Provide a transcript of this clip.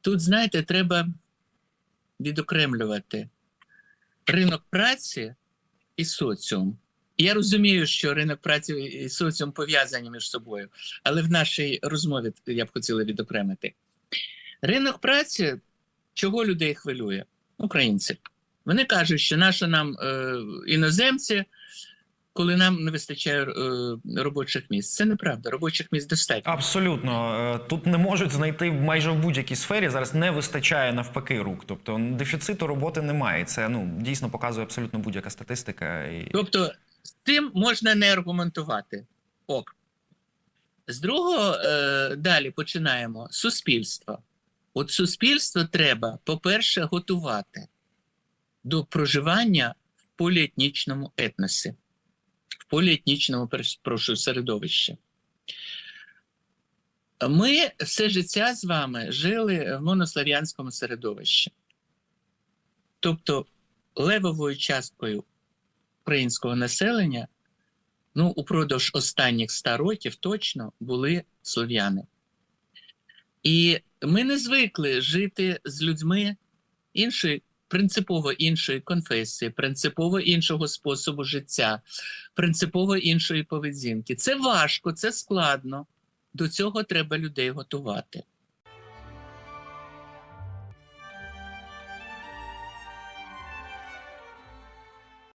Тут, знаєте, треба відокремлювати ринок праці і соціум. Я розумію, що ринок праці і соціум пов'язані між собою, але в нашій розмові я б хотіла відокремити. Ринок праці чого людей хвилює? Українці. Вони кажуть, що наші нам е, іноземці, коли нам не вистачає е, робочих місць. Це неправда. Робочих місць достатньо. Абсолютно Е, тут не можуть знайти майже в будь-якій сфері. Зараз не вистачає навпаки рук. Тобто дефіциту роботи немає. Це ну дійсно показує абсолютно будь-яка статистика. Тобто з цим можна не аргументувати. Ок. З другого е, далі починаємо. Суспільство. От суспільство треба, по-перше, готувати до проживання в поліетнічному етносі, поліетнічному прошу, середовищі. Ми все життя з вами жили в монослав'янському середовищі. Тобто левовою часткою українського населення, ну, упродовж останніх ста років точно були слов'яни. І ми не звикли жити з людьми іншої, принципово іншої конфесії, принципово іншого способу життя, принципово іншої поведінки. Це важко, це складно. До цього треба людей готувати.